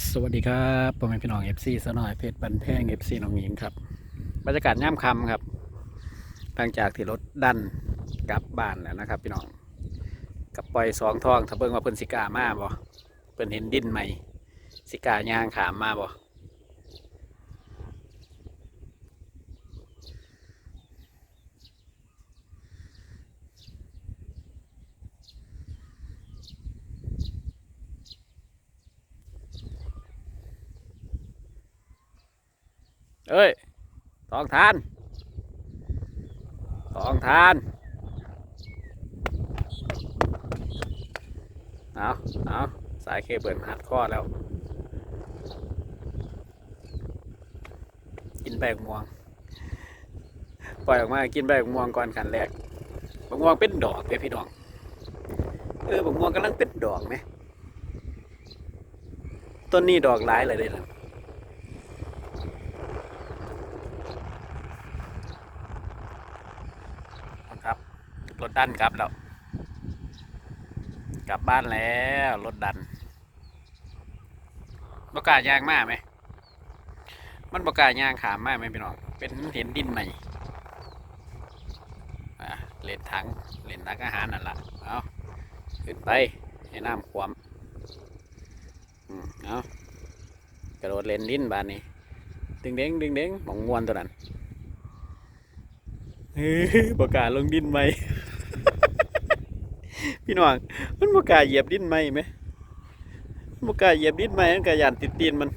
สวัสดีครับผมเป็นพี่น้องเอฟซีสนอยเพชรบันแพง FC น้องหญิงครับบรรยากาศย่ำคำครับหลังจากที่รถดันกลับบ้านแล้วนะครับ พี่น้องกับปล่อยสองทองถ้าเบิ่งว่าเพิ่นสิกามาบ่เพิ่นเห็นดินไหมสิกายางขามมาบ่ เอ้ยทองทานทองทานเอาเอาสายเคเบิลหัดข้อแล้ว กินใบกม่วง ปล่อยออกมากินใบกม่วงก่อนขันแรกบกม่วงเป็นดอกเลยพี่น้อง เออบกม่วงกำลังเป็นดอกไหมต้นนี้ดอกหลายเลยเลยนะครับ รถดันกลับแล้ว กลับบ้านแล้วรถดันบกล้ายางมากไหม มันบกล้ายางขามมากไหมพี่น้อง เป็นเห็นดินใหม่เล่นถังเล่นถังอาหารนั่นละเอาขึ้นไปให้น้ำความเอากระโดดเล่นดินบานนี้ ดึงเด้งดึงเด้งหมองมวนตัวนั้นเฮ้ยบกล้าลงดินไหม พี่น้องมันบกาเหยียบดินไหมไหมบกาเหยียบดินไหมมันกระยานติดตีนมัน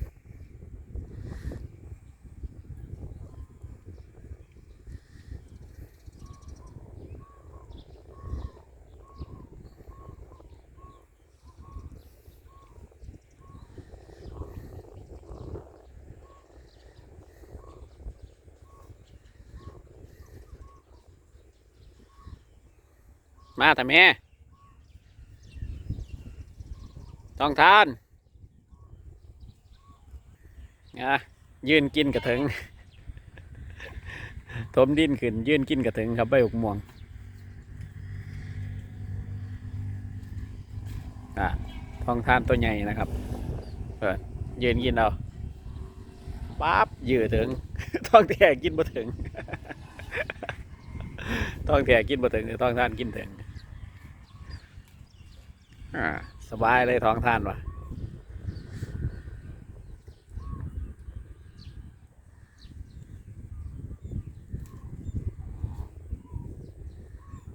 มาแต่แม่ ต้องทานอะยืนกินกระถึงถมดินขึ้น ยืนกินกระถึงครับใบหกม่วงอะทองทานตัวใหญ่นะครับเปิดยืนกินเอาปั๊บยืดถึงทองแท้กินบ่ถึงต้องแท้กินบ่ถึงต้องทานกินถึงอ่า สบายเลยท้องท่านวะ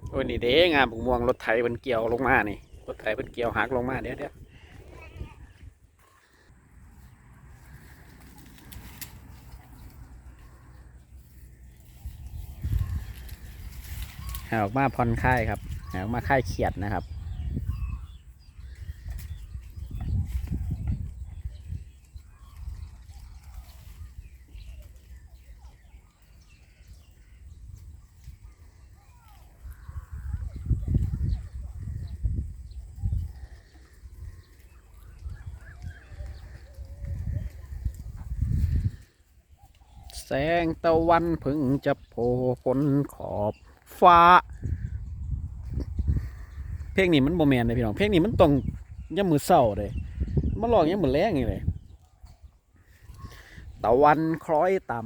โอ้ยนี่เด้งามบุกม่วงรถไถมันเกี่ยวลงมานี่รถไถมันเกี่ยวหักลงมาเดี๋ยวเดี๋ยวหาออกมาผ่อนคลายครับหาออกมาคลายเขียดนะครับ สงตะวันพึ่งจะโผล่พ้นขอบฟ้า เพลงนี้มันโมแมนเลยพี่น้อง เพลงนี้มันต้องย่ำมือเศร้าเลย มันร้องย่ำมือแรงอย่างเลย ตะวันคล้อยต่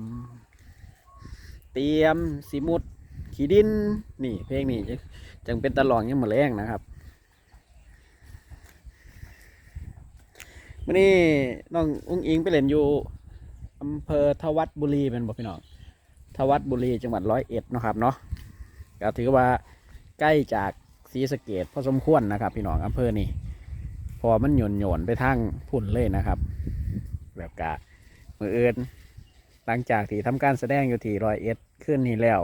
ำเตรียมสีมุดขีดิน นี่ เพลงนี้จึงเป็นตะลองย่ำมือแรงนะครับวันนี้น้องอุ้งอิงไปเล่นอยู่ อำเภอทวัดบุรีเป็นบอกพี่น้องทวัดบุรีจังหวัดร้อยเอ็ดนะครับเนาะก็ถือว่าใกล้จากศรีสะเกดพอสมควรนะครับ พี่น้องอำเภอนี่พอมันหย่นหย่นไปทางพุ่นเลยนะครับ แบบกะมือเอื่นหลังจากที่ทำการแสดงอยู่ที่ร้อยเอ็ดขึ้นนี่แล้ว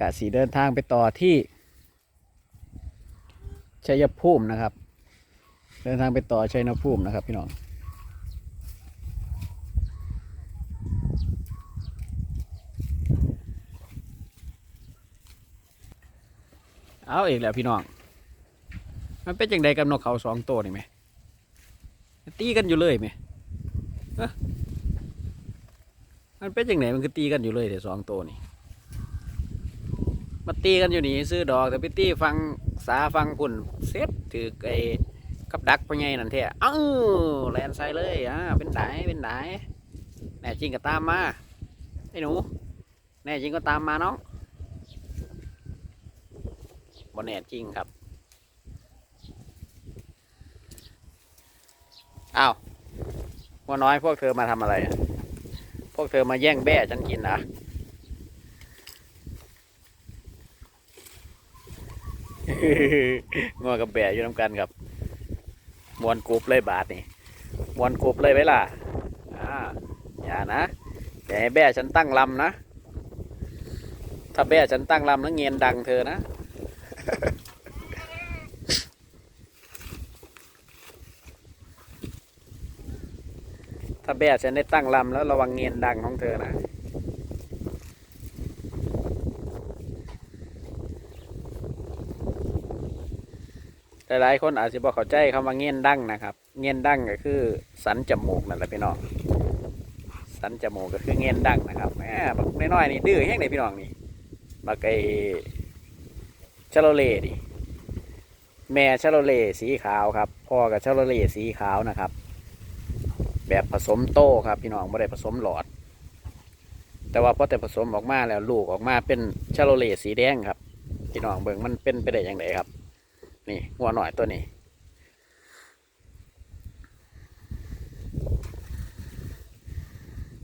กะสีเดินทางไปต่อที่ชัยภูมินะครับ เดินทางไปต่อชัยภูมินะครับ พี่น้อง เอาอีกแล้วพี่น้อง มันเป็นจังใดกับนกเขาสองตัวนี่ไหม ตีกันอยู่เลยไหมมันเป็นจังไหนมันคือตีกันอยู่เลยเดี๋ยวสองตัวนี่มาตีกันอยู่นี่ซื้อดอกแต่ไปตีฟังสาฟังพุ่นเซ็ตถือไอ้กับดักพ่อใหญ่นั่นแท้เอ้าแลนใส่เลยอ่าเป็นไดเป็นไดแน่จริงก็ตามมาไอ้หนูแน่จริงก็ตามมาน้อง บ่แน่จริงครับอ้าวว่าน้อยพวกเธอมาทำอะไรอะพวกเธอมาแย่งแบ่ฉันกินนะงัวกับแบะอยู่น้ำกันครับมวนกรุบเลยบาทนี่มวนกรุบเลยไว้ล่ะอ่าอย่านะอย่าให้แบะฉันตั้งลำนะ ถ้าแบะฉันตั้งลำแล้วเงียนดังเธอนะ ถ้าแบะฉันได้ตั้งลำแล้วระวังเงียนดังของเธอนะหลายๆคนอาจจะบอกเข้าใจคำว่าเงียนดั้งนะครับ เงียนดั้งก็คือ สันจมูกนั่นแหละพี่น้อง สันจมูกก็คือเงียนดั้งนะครับแหมบักน้อยๆนี่ดื้อแห้งเลยพี่น้องนี่บักไอ ชาโลเลดิแม่ชาโลเล่สีขาวครับ พ่อกับชาโลเล่สีขาวนะครับ แบบผสมโตครับพี่น้องไม่ได้ผสมหลอด แต่ว่าพอแต่ผสมออกมาแล้วลูกออกมาเป็นชาโลเล่สีแดงครับพี่น้องเบิ่งมันเป็นไปได้อย่างไรครับ นี่หัวหน่อยตัวนี้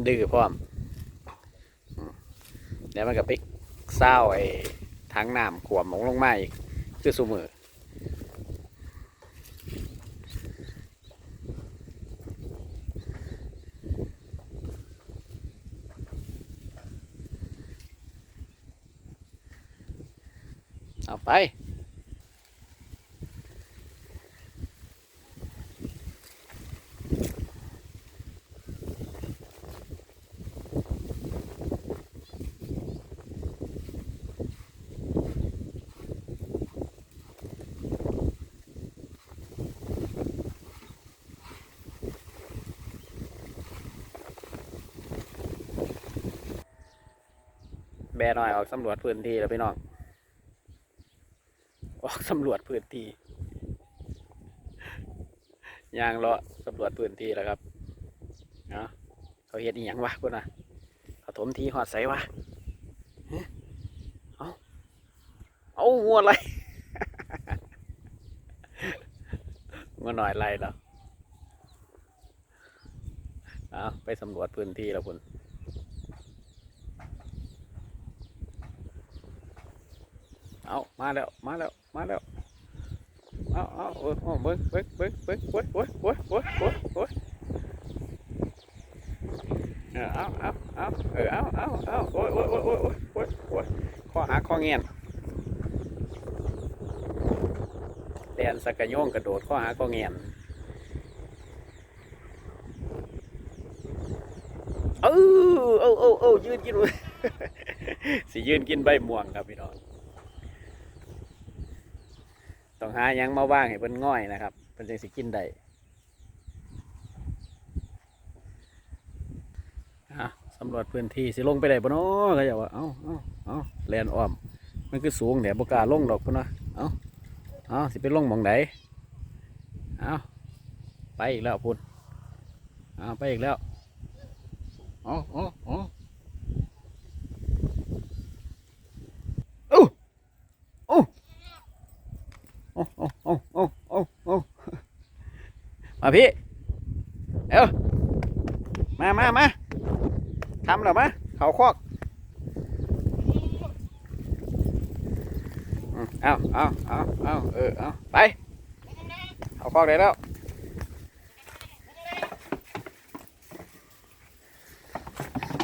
ดื้อพร้อมเดี๋ยวมันก็ไปเศร้าไอ้ ทั้งน้ำขวมลงลงมาอีกคือสูมือเอาไป แบหน่อยออกสำรวจพื้นที่แล้วพี่น้อง ออกสำรวจพื้นที่ยางเลาะสำรวจพื้นที่แล้วครับเนาะเขาเฮ็ดอีหยังวะพุ่นน่ะเขาถมทีหอดใสวะเอาเอางัวอะไรงัวหน่อยไรแล้วเอาไปสำรวจพื้นที่แล้วคุณ เอามาแล้วมาแล้วมาแล้วเอาเอาเออเบิ้งเบิ้งเบิ้งเบิ้งโอ้ยโอ้ยโอ้ยโอ้ยโอ้ยโอ้ยเออเอาเอาเอาเออเอาเอาเอาโอ้ยโอ้ยโอ้ยโอ้ยโอ้ยโอ้ยโอ้ยข้อหาข้อเงียนแดนสกกะโยงกระโดดข้อหาข้อเงียนเออเออเออเออยืนกินสิยืนกินใบม่วงครับพี่น้อง ต้องหายังมาว่างให้เพิ่นง่อยนะครับเพิ่นจึงสิกินได้สำรวจพื้นที่สิลงไปได้บ่เนาะก็อย่าว่าเอ้าเอ้าเอ้าแลนอ้อม มันคือสูงแหนบ่กล้าลงดอกพุ่นนะเอ้าเอ้าสิไปลงมองใดเอ้าไปอีกแล้วพุ่นเอ้าไปอีกแล้วเอ้าเอ้าเอ้าโอ้โอ้ โอ้โอ้โอ้โอ้มาพี่ เอ้ามามามาทำหรอมาเขาคอกอืมเอาเอาเอาเอาเออเอาไป เขาคอกได้แล้ว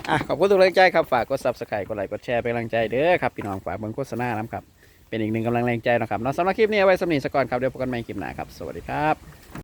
อะขอบคุณทุกแรงใจครับ ฝากกด subscribe กดไลค์กดแชร์เป็นกำลังใจเด้อครับ พี่น้องฝากเบิ่งโฆษณาน้ำครับ เป็นอีกหนึ่งกำลังแรงใจนะครับเนาะสำหรับคลิปนี้เอาไว้สำนีสกก่อนครับเดี๋ยวพบกันใหม่คลิปหน้าครับ สวัสดีครับ